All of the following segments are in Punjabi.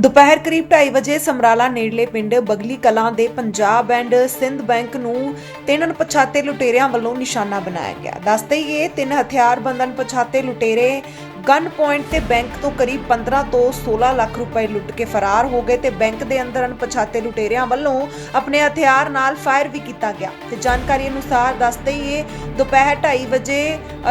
ਦੁਪਹਿਰ ਕਰੀਬ 2:30 ਵਜੇ ਸਮਰਾਲਾ ਨੇੜਲੇ ਪਿੰਡ ਬਗਲੀ ਕਲਾਂ ਦੇ ਪੰਜਾਬ ਐਂਡ ਸਿੰਧ ਬੈਂਕ ਨੂੰ ਤਿੰਨ ਅਣਪਛਾਤੇ ਲੁਟੇਰਿਆਂ ਵੱਲੋਂ ਨਿਸ਼ਾਨਾ ਬਣਾਇਆ ਗਿਆ। ਦੱਸਦੇ ਹੀ ਇਹ ਤਿੰਨ ਹਥਿਆਰਬੰਦ ਅਣਪਛਾਤੇ ਲੁਟੇਰੇ ਗਨ ਪੁਆਇੰਟ ਤੇ ਬੈਂਕ ਤੋਂ ਕਰੀਬ 15 ਤੋਂ 16 ਲੱਖ ਰੁਪਏ ਲੁੱਟ ਕੇ ਫਰਾਰ ਹੋ ਗਏ ਤੇ ਬੈਂਕ ਦੇ ਅੰਦਰ ਅਣਪਛਾਤੇ ਲੁਟੇਰਿਆਂ ਵੱਲੋਂ ਆਪਣੇ ਹਥਿਆਰ ਨਾਲ ਫਾਇਰ ਵੀ ਕੀਤਾ ਗਿਆ। ਤੇ ਜਾਣਕਾਰੀ ਅਨੁਸਾਰ ਦੱਸਦੇ ਹੀ ਇਹ ਦੁਪਹਿਰ 2:30 ਵਜੇ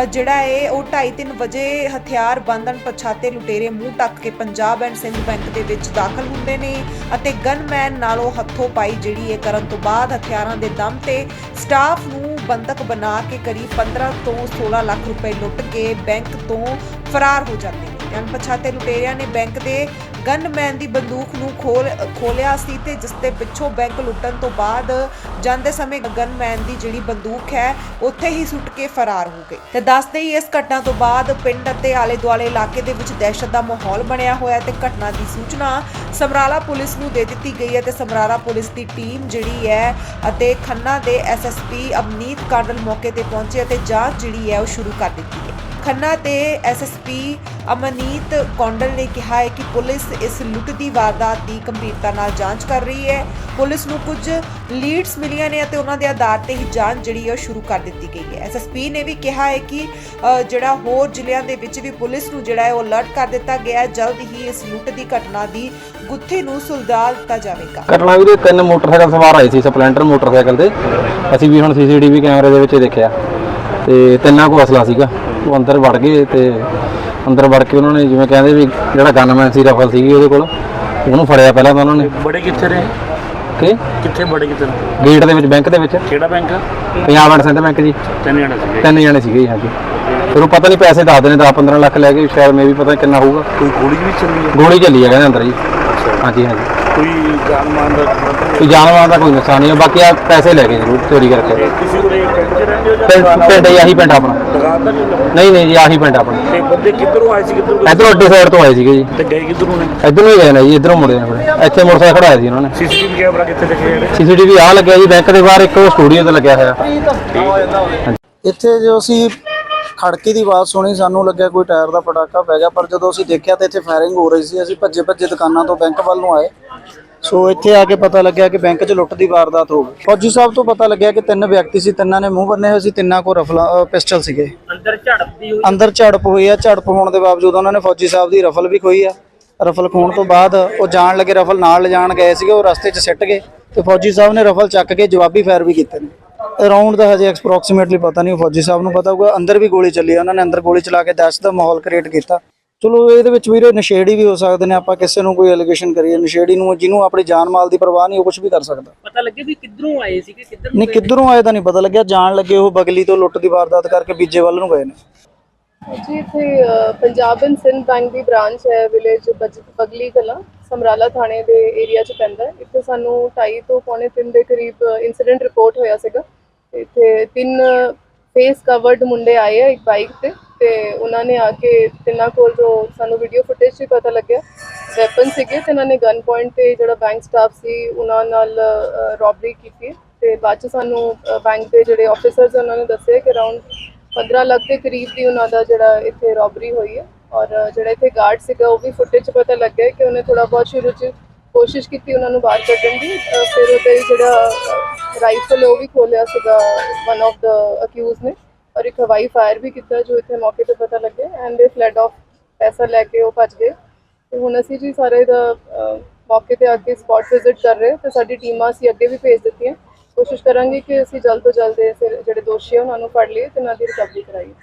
ਜਿਹੜਾ ਹੈ ਉਹ 2:30 ਵਜੇ ਹਥਿਆਰ ਬੰਦ ਅਣਪਛਾਤੇ ਲੁਟੇਰੇ ਮੂੰਹ ਟੱਕ ਕੇ ਪੰਜਾਬ ਐਂਡ ਸਿੰਧ ਬੈਂਕ ਦੇ ਵਿੱਚ ਦਾਖਲ ਹੁੰਦੇ ਨੇ ਅਤੇ ਗਨਮੈਨ ਨਾਲੋਂ ਹੱਥੋਂ ਪਾਈ ਜਿਹੜੀ ਇਹ ਕਰਨ ਤੋਂ ਬਾਅਦ ਹਥਿਆਰਾਂ ਦੇ ਦਮ ਤੇ ਸਟਾਫ ਨੂੰ ਬੰਦਕ ਬਣਾ ਕੇ ਕਰੀਬ 15 ਤੋਂ 16 ਲੱਖ ਰੁਪਏ ਲੁੱਟ ਕੇ ਬੈਂਕ ਤੋਂ ਫਰਾਰ ਹੋ ਜਾਂਦੇ ਅਣਪਛਾਤੇ ਲੁਟੇਰਿਆਂ ਨੇ ਬੈਂਕ ਦੇ ਗਨਮੈਨ ਦੀ ਬੰਦੂਕ ਨੂੰ ਖੋਲ, ਖੋਲਿਆ ਸੀ ਤੇ ਜਿਸ ਦੇ ਪਿੱਛੋਂ ਬੈਂਕ ਲੁੱਟਣ ਤੋਂ ਬਾਅਦ ਜਾਂਦੇ ਸਮੇਂ ਗਨਮੈਨ ਦੀ ਜਿਹੜੀ ਬੰਦੂਕ ਹੈ, ਉੱਥੇ ਹੀ ਸੁੱਟ ਕੇ ਫਰਾਰ ਹੋ ਗਏ। ਤੇ ਦੱਸਦੇ ਹੀ ਇਸ ਘਟਨਾ ਤੋਂ ਬਾਅਦ ਪਿੰਡ ਅਤੇ ਆਲੇ ਦੁਆਲੇ ਇਲਾਕੇ ਦੇ ਵਿੱਚ ਦਹਿਸ਼ਤ ਦਾ ਮਾਹੌਲ ਬਣਿਆ ਹੋਇਆ ਹੈ ਤੇ ਘਟਨਾ ਦੀ ਸੂਚਨਾ ਸਮਰਾਲਾ ਪੁਲਿਸ ਨੂੰ ਦੇ ਦਿੱਤੀ ਗਈ ਹੈ ਤੇ ਸਮਰਾਲਾ ਪੁਲਿਸ ਦੀ ਟੀਮ ਜਿਹੜੀ ਹੈ ਅਤੇ ਖੰਨਾ ਦੇ ਐਸਐਸਪੀ ਅਵਨੀਤ ਕਾਂਡਲ ਮੌਕੇ ਤੇ ਪਹੁੰਚੇ ਅਤੇ ਜਾਂਚ ਜਿਹੜੀ ਹੈ ਉਹ ਸ਼ੁਰੂ ਕਰ ਦਿੱਤੀ ਹੈ। ਖੰਨਾ ਤੇ ਐਸਐਸਪੀ ਅਮਨੀਤ ਕੌਂਡਲ ਨੇ ਕਿਹਾ ਹੈ ਕਿ ਪੁਲਿਸ ਇਸ ਲੁੱਟ ਦੀ ਵਾਰਦਾਤ ਦੀ ਗੰਭੀਰਤਾ ਨਾਲ ਜਾਂਚ ਕਰ ਰਹੀ ਹੈ। ਪੁਲਿਸ ਨੂੰ ਕੁਝ ਲੀਡਸ ਮਿਲੀਆਂ ਨੇ ਅਤੇ ਉਹਨਾਂ ਦੇ ਆਧਾਰ ਤੇ ਹੀ ਜਾਂਚ ਜਿਹੜੀ ਹੈ ਉਹ ਸ਼ੁਰੂ ਕਰ ਦਿੱਤੀ ਗਈ ਹੈ। ਐਸਐਸਪੀ ਨੇ ਵੀ ਕਿਹਾ ਹੈ ਕਿ ਜਿਹੜਾ ਹੋਰ ਜ਼ਿਲ੍ਹਿਆਂ ਦੇ ਵਿੱਚ ਵੀ ਪੁਲਿਸ ਨੂੰ ਜਿਹੜਾ ਹੈ ਉਹ ਅਲਰਟ ਕਰ ਦਿੱਤਾ ਗਿਆ ਹੈ। ਜਲਦ ਹੀ ਇਸ ਲੁੱਟ ਦੀ ਘਟਨਾ ਦੀ ਗੁੱਥੇ ਨੂੰ ਸੁਲਝਾ ਦਿੱਤਾ ਜਾਵੇਗਾ। ਘਟਨਾ ਵੀਰੇ, ਤਿੰਨ ਮੋਟਰਸਾਈਕਲ ਸਵਾਰ ਆਏ ਸੀ, ਸਪਲੈਂਡਰ ਮੋਟਰਸਾਈਕਲ ਤੇ ਅਸੀਂ ਵੀ ਹੁਣ ਸੀਸੀਟੀਵੀ ਕੈਮਰੇ ਦੇ ਵਿੱਚ ਦੇਖਿਆ ਤੇ ਤਿੰਨਾਂ ਕੋਲ ਅਸਲਾ ਸੀਗਾ। ਉਹ ਅੰਦਰ ਵੜ ਗਏ ਤੇ ਅੰਦਰ ਵੜ ਕੇ ਉਹਨਾਂ ਨੇ ਜਿਵੇਂ ਕਹਿੰਦੇ ਵੀ ਜਿਹੜਾ ਗਨਮੈਨ ਸੀ ਰਫਲ ਸੀਗੀ ਉਹਦੇ ਕੋਲ ਉਹਨੂੰ ਫੜਿਆ ਪਹਿਲਾਂ ਤਾਂ ਉਹਨਾਂ ਨੇ। ਬੜੇ ਕਿੱਥੇ ਰਹੇ? ਕਿ? ਕਿੱਥੇ ਬੜੇ ਕਿੱਥੇ ਰਹੇ? ਗੇਟ ਦੇ ਵਿੱਚ ਬੈਂਕ ਦੇ ਵਿੱਚ। ਕਿਹੜਾ ਬੈਂਕ? ਆ? ਪੰਜਾਬ ਐਂਡ ਸਿੰਧ ਬੈਂਕ ਜੀ। ਤਿੰਨ ਜਣੇ ਸੀਗੇ। ਤਿੰਨ ਜਣੇ ਸੀਗੇ ਜੀ ਹਾਂਜੀ। ਫਿਰ ਉਹ ਪਤਾ ਨਹੀਂ ਪੈਸੇ ਦੱਸਦੇ ਨੇ 10 15 ਲੱਖ ਲੈ ਕੇ ਸ਼ਾਇਦ ਮੇ ਵੀ ਪਤਾ ਨੀ ਕਿੰਨਾ ਹੋਊਗਾ। ਕੋਈ ਗੋਲੀ ਵੀ ਚੱਲੀ ਹੈ ਗੋਲੀ ਚੱਲੀ ਹੈ ਕਹਿੰਦੇ ਅੰਦਰ ਜੀ। ਹਾਂਜੀ ਹਾਂਜੀ। ਕੋਈ ਜਾਨ ਮਾਨ ਦਾ ਖਤਰਾ ਕੋਈ ਜਾਨਵਰਾਂ ਦਾ ਕੋਈ ਨੁਕਸਾਨ ਨਹੀਂ ਹੈ ਬਾਕੀ ਆ ਪੈਸੇ ਲੈ ਗਏ ਜ਼ਰੂਰ ਚੋਰੀ ਕਰਕੇ। ਪਿੰਡ 'ਚ ਰਹਿੰਦੇ ਹੋ ਜਾਂ ਪਿੰਡ ਦੁਕਾਨ ਪਿੰਡ ਹੀ ਆਹੀ ਪਿੰਡ ਆਪਣਾ। ਦੁਕਾਨ ਦਾ ਨਹੀਂ ਹੁੰਦਾ? ਨਹੀਂ ਨਹੀਂ ਜੀ ਆਹੀ ਪਿੰਡ ਆਪਣਾ। ਤੇ ਬੰਦੇ ਕਿੱਧਰੋਂ ਆਏ ਸੀ ਕਿੱਧਰੋਂ ਗਏ? ਇਧਰੋਂ ਅੱਡੇ ਸਾਈਡ ਤੋਂ ਆਏ ਸੀਗੇ ਜੀ। ਤੇ ਗਏ ਕਿੱਧਰੋਂ ਨੇ? ਇਧਰੋਂ ਹੀ ਗਏ ਨੇ ਜੀ ਇਧਰੋਂ ਮੁੜੇ ਨੇ ਆਪਣੇ। ਇੱਥੇ ਮੋਟਰਸਾਈਕਲ ਖੜਾਇਆ ਸੀ ਉਹਨਾਂ ਨੇ। ਸੀਸੀਟੀਵੀ ਕੈਮਰਾ ਕਿੱਥੇ ਦੇਖੇ ਜਿਹੜੇ ਸੀਸੀਟੀਵੀ ਆ ਲੱਗਿਆ ਜੀ ਬੈਂਕ ਦੇ ਬਾਹਰ ਇੱਕ ਸਟੂਡੀਓ ਤੇ ਲੱਗਿਆ ਹੋਇਆ। ਇੱਥੇ ਜੋ ਅਸੀਂ ਖੜਕੀ ਦੀ ਆਵਾਜ਼ ਸੁਣੀ ਸਾਨੂੰ ਲੱਗਿਆ ਕੋਈ ਟਾਇਰ ਦਾ ਪਟਾਕਾ ਪੈ ਗਿਆ ਪਰ ਜਦੋਂ ਅਸੀਂ ਦੇਖਿਆ ਤਾਂ ਇੱਥੇ ਫਾਇਰਿੰਗ ਹੋ ਰਹੀ ਸੀ ਅਸੀਂ ਭੱਜੇ ਭੱਜੇ ਦੁਕਾਨਾਂ ਤੋਂ ਬੈਂਕ ਵੱਲ ਨੂੰ ਆਏ। ਸੋ ਇੱਥੇ ਆ ਕੇ ਪਤਾ ਲੱਗਿਆ ਕਿ ਬੈਂਕ 'ਚ ਲੁੱਟ ਦੀ ਵਾਰਦਾਤ ਹੋ ਗਈ। ਫੌਜੀ ਸਾਹਿਬ ਤੋਂ ਪਤਾ ਲੱਗਿਆ ਕਿ ਤਿੰਨ ਵਿਅਕਤੀ ਸੀ ਤਿੰਨਾਂ ਨੇ ਮੂੰਹ ਬੰਨੇ ਹੋਏ ਸੀ ਤਿੰਨਾਂ ਕੋਲ ਰਫਲਾ ਪਿਸਟਲ ਸੀਗੇ। ਅੰਦਰ ਝੜਪਦੀ ਹੋਈ। ਅੰਦਰ ਝੜਪ ਹੋਈ ਆ ਝੜਪ ਹੋਣ ਦੇ ਬਾਵਜੂਦ ਉਹਨਾਂ ਨੇ ਫੌਜੀ ਸਾਹਿਬ ਦੀ ਰਫਲ ਵੀ ਖੋਈ ਆ। ਰਫਲ ਖੋਣ ਤੋਂ ਬਾਅਦ ਉਹ ਜਾਣ ਲੱਗੇ ਰਫਲ ਨਾਲ ਲਿਜਾਣ ਗਏ ਸੀਗੇ ਉਹ ਰਸਤੇ 'ਚ ਸਿੱਟ ਗਏ ਤੇ ਫੌਜੀ ਸਾਹਿਬ ਨੇ ਰਫਲ ਚੱਕ ਕੇ ਜਵਾਬੀ ਫਾਇਰ ਵੀ ਕੀਤੇ ਨੇ। ਅਰਾਊਂਡ ਦਾ ਹਜੇ ਐਕਸਪ੍ਰੋਕਸੀਮੇਟਲੀ ਪਤਾ ਨਹੀਂ ਉਹ ਫੌਜੀ ਸਾਹਿਬ ਨੂੰ ਪਤਾ ਹੋਊਗਾ। ਅੰਦਰ ਵੀ ਗੋਲੀ ਚੱਲੀ ਆ, ਉਹਨਾਂ ਨੇ ਅੰਦਰ ਗੋਲੀ ਚਲਾ ਕੇ ਦਹਿਸ਼ਤ ਦਾ ਮਾਹੌਲ ਕ੍ਰੀਏਟ ਕੀਤਾ। ਚਲੋ ਇਹਦੇ ਵਿੱਚ ਵੀਰੇ ਨਸ਼ੇੜੀ ਵੀ ਹੋ ਸਕਦੇ ਨੇ ਆਪਾਂ ਕਿਸੇ ਨੂੰ ਕੋਈ ਐਲੀਗੇਸ਼ਨ ਕਰੀਏ ਨਸ਼ੇੜੀ ਨੂੰ ਜਿਹਨੂੰ ਆਪਣੀ ਜਾਨ ਮਾਲ ਦੀ ਪਰਵਾਹ ਨਹੀਂ ਉਹ ਕੁਝ ਵੀ ਕਰ ਸਕਦਾ। ਪਤਾ ਲੱਗੇ ਵੀ ਕਿੱਧਰੋਂ ਆਏ ਸੀਗੇ ਕਿੱਧਰ ਨਹੀਂ ਕਿੱਧਰੋਂ ਆਏ ਤਾਂ ਨਹੀਂ ਪਤਾ ਲੱਗਿਆ ਜਾਣ ਲੱਗੇ ਉਹ ਬਗਲੀ ਤੋਂ ਲੁੱਟ ਦੀ ਵਾਰਦਾਤ ਕਰਕੇ ਬੀਜੇ ਵੱਲ ਨੂੰ ਗਏ ਨੇ। ਜੀ ਇੱਥੇ ਅ, ਪੰਜਾਬ ਐਂਡ ਸਿੰਧ ਬੈਂਕ ਦੀ ਬ੍ਰਾਂਚ ਹੈ ਵਿਲੇਜ ਬਗਲੀ ਕਲਾ ਸਮਰਾਲਾ ਥਾਣੇ ਦੇ ਏਰੀਆ 'ਚ ਪੈਂਦਾ ਹੈ। ਇੱਥੇ ਸਾਨੂੰ 2:30 ਤੋਂ ਪੌਣੇ 3 ਦੇ ਕਰੀਬ ਇਨਸੀਡੈਂਟ ਰਿਪੋਰਟ ਹੋਇਆ ਸੀਗਾ। ਇੱਥੇ ਤਿੰਨ ਫੇਸ ਕਵਰਡ ਮੁੰਡੇ ਆਏ ਆ ਇੱਕ ਬਾਈਕ ਤੇ ਤੇ ਉਹਨਾਂ ਨੇ ਆ ਕੇ ਤਿੰਨਾਂ ਕੋਲ ਜੋ ਸਾਨੂੰ ਵੀਡੀਓ ਫੁਟੇਜ 'ਚ ਪਤਾ ਲੱਗਿਆ ਵੈਪਨ ਸੀਗੇ ਤੇ ਇਹਨਾਂ ਨੇ ਗਨ ਪੁਆਇੰਟ ਤੇ ਜਿਹੜਾ ਬੈਂਕ ਸਟਾਫ ਸੀ, ਉਹਨਾਂ ਨਾਲ ਰੋਬਰੀ ਕੀਤੀ ਤੇ ਬਾਅਦ 'ਚ ਸਾਨੂੰ ਬੈਂਕ ਦੇ ਜਿਹੜੇ ਆਫੀਸਰਸ ਉਹਨਾਂ ਨੇ ਦੱਸਿਆ ਕਿ ਅਰਾਊਂਡ 15 ਲੱਖ ਦੇ ਕਰੀਬ ਦੀ ਉਹਨਾਂ ਦਾ ਜਿਹੜਾ ਇੱਥੇ ਰੋਬਰੀ ਹੋਈ ਹੈ। ਔਰ ਜਿਹੜਾ ਇੱਥੇ ਗਾਰਡ ਸੀਗਾ, ਉਹ ਵੀ ਫੁਟੇਜ 'ਚ ਪਤਾ ਲੱਗਿਆ ਕਿ ਉਹਨੇ ਥੋੜਾ ਬਹੁਤ ਸ਼ੁਰੂ 'ਚ ਕੋਸ਼ਿਸ਼ ਕੀਤੀ ਉਹਨਾਂ ਨੂੰ ਬਾਹਰ ਕੱਢਣ ਦੀ ਫਿਰ ਉਹਦੇ ਜਿਹੜਾ ਰਾਈਫਲ ਉਹ ਵੀ ਖੋਲਿਆ ਸੀਗਾ ਵਨ ਆਫ ਦਾ ਅਕਿਊਜ਼ ਨੇ ਔਰ ਇੱਕ ਹਵਾਈ ਫਾਇਰ ਵੀ ਕੀਤਾ ਜੋ ਇੱਥੇ ਮੌਕੇ ਤੇ ਪਤਾ ਲੱਗਿਆ ਐਂਡ ਦੇ ਫਲੈਡ ਆਫ ਪੈਸਾ ਲੈ ਕੇ ਉਹ ਭੱਜ ਗਏ। ਤੇ ਹੁਣ ਅਸੀਂ ਜੀ ਸਾਰੇ ਦਾ ਮੌਕੇ ਤੇ ਆ ਕੇ ਸਪੌਟ ਵਿਜ਼ਿਟ ਕਰ ਰਹੇ ਤੇ ਸਾਡੀ ਟੀਮਾਂ ਅਸੀਂ ਅੱਗੇ ਵੀ ਭੇਜ ਦਿੱਤੀਆਂ। ਕੋਸ਼ਿਸ਼ ਕਰਾਂਗੇ ਕਿ ਅਸੀਂ ਜਲਦ ਤੋਂ ਜਲਦ ਜਿਹੜੇ ਦੋਸ਼ੀ ਆ ਉਹਨਾਂ ਨੂੰ ਫੜ ਲਈਏ ਤੇ ਉਹਨਾਂ ਦੀ ਰਿਕਵਰੀ ਕਰਾਈਏ।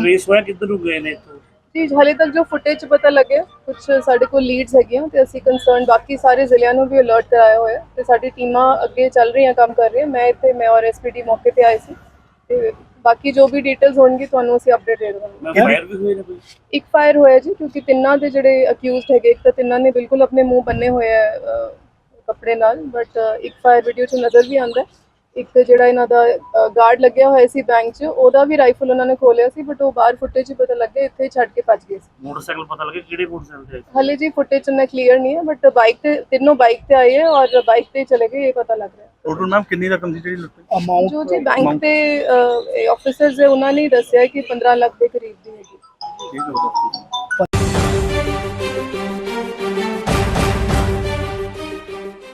ਟ੍ਰੇਸ ਹੋਇਆ ਕਿੱਧਰੋਂ ਗਏ ਨੇ ਇੱਥੋਂ? ਜੀ ਹਾਲੇ ਤੱਕ ਜੋ ਫੁਟੇਜ ਪਤਾ ਲੱਗਿਆ ਕੁਝ ਸਾਡੇ ਕੋਲ ਲੀਡਸ ਹੈਗੀਆਂ ਤੇ ਅਸੀਂ ਕੰਸਰਨ ਬਾਕੀ ਸਾਰੇ ਜ਼ਿਲ੍ਹਿਆਂ ਨੂੰ ਵੀ ਅਲਰਟ ਕਰਾਇਆ ਹੋਇਆ ਤੇ ਸਾਡੀ ਟੀਮਾਂ ਅੱਗੇ ਚੱਲ ਰਹੀਆਂ ਕੰਮ ਕਰ ਰਹੀਆਂ। ਮੈਂ ਇੱਥੇ ਮੈਂ ਔਰ ਐਸਪੀਡੀ ਮੌਕੇ ਤੇ ਆਏ ਸੀ ਤੇ ਬਾਕੀ ਜੋ ਵੀ ਡਿਟੇਲਸ ਹੋਣਗੀ ਤੁਹਾਨੂੰ ਅਸੀਂ ਅਪਡੇਟ ਦੇ ਦੇਵਾਂਗੇ। ਫਾਇਰ ਵੀ ਹੋਏ ਨੇ ਕੋਈ ਇੱਕ ਫਾਇਰ ਹੋਇਆ ਜੀ ਕਿਉਂਕਿ ਤਿੰਨਾਂ ਦੇ ਜਿਹੜੇ ਅਕਿਊਜ਼ਡ ਹੈਗੇ ਇੱਕ ਤਾਂ ਤਿੰਨਾਂ ਨੇ ਬਿਲਕੁਲ ਆਪਣੇ ਮੂੰਹ ਬੰਨੇ ਹੋਏ ਆ ਕੱਪੜੇ ਨਾਲ ਬਟ ਇੱਕ ਫਾਇਰ ਵੀਡੀਓ 'ਚ ਨਜ਼ਰ ਵੀ ਆਉਂਦਾ ਹੈ। ਇੱਕ ਜਿਹੜਾ ਇਹਨਾਂ ਦਾ ਗਾਰਡ ਲੱਗਿਆ ਹੋਇਆ ਸੀ ਬੈਂਕ 'ਚ ਉਹਦਾ ਵੀ ਰਾਈਫਲ ਉਹਨਾਂ ਨੇ ਖੋਲਿਆ ਸੀ ਬਟ ਉਹ ਬਾਹਰ ਫੁਟੇਜ 'ਚ ਪਤਾ ਲੱਗਿਆ ਇੱਥੇ ਹੀ ਛੱਡ ਕੇ ਭੱਜ ਗਏ ਸੀ। ਮੋਟਰਸਾਈਕਲ ਪਤਾ ਲੱਗੇ ਕਿਹੜੇ ਮੋਟਰਸਾਈਕਲ ਤੇ ਆਏ ਸੀ? ਹਾਲੇ ਜੀ ਫੁਟੇਜ ਮੈਂ ਕਲੀਅਰ ਨਹੀਂ ਹੈ ਬਟ ਬਾਈਕ ਤੇ ਤਿੰਨੋਂ ਬਾਈਕ ਤੇ ਆਏ ਹੈ ਔਰ ਬਾਈਕ ਤੇ ਹੀ ਚਲੇ ਗਏ ਇਹ ਪਤਾ ਲੱਗ ਰਿਹਾ। ਹੈ ਟੋਟਲ ਮੈਮ ਕਿੰਨੀ ਰਕਮ ਸੀ ਜਿਹੜੀ ਲੁੱਟੀ ਜੋ ਜੀ ਬੈਂਕ ਤੇ ਆਫੀਸਰਸ ਹੈ ਉਹਨਾਂ ਨੇ ਹੀ ਦੱਸਿਆ ਕਿ 15 ਲੱਖ ਦੇ ਕਰੀਬ ਦੀ ਹੈਗੀ। ਠੀਕ ਹੈ।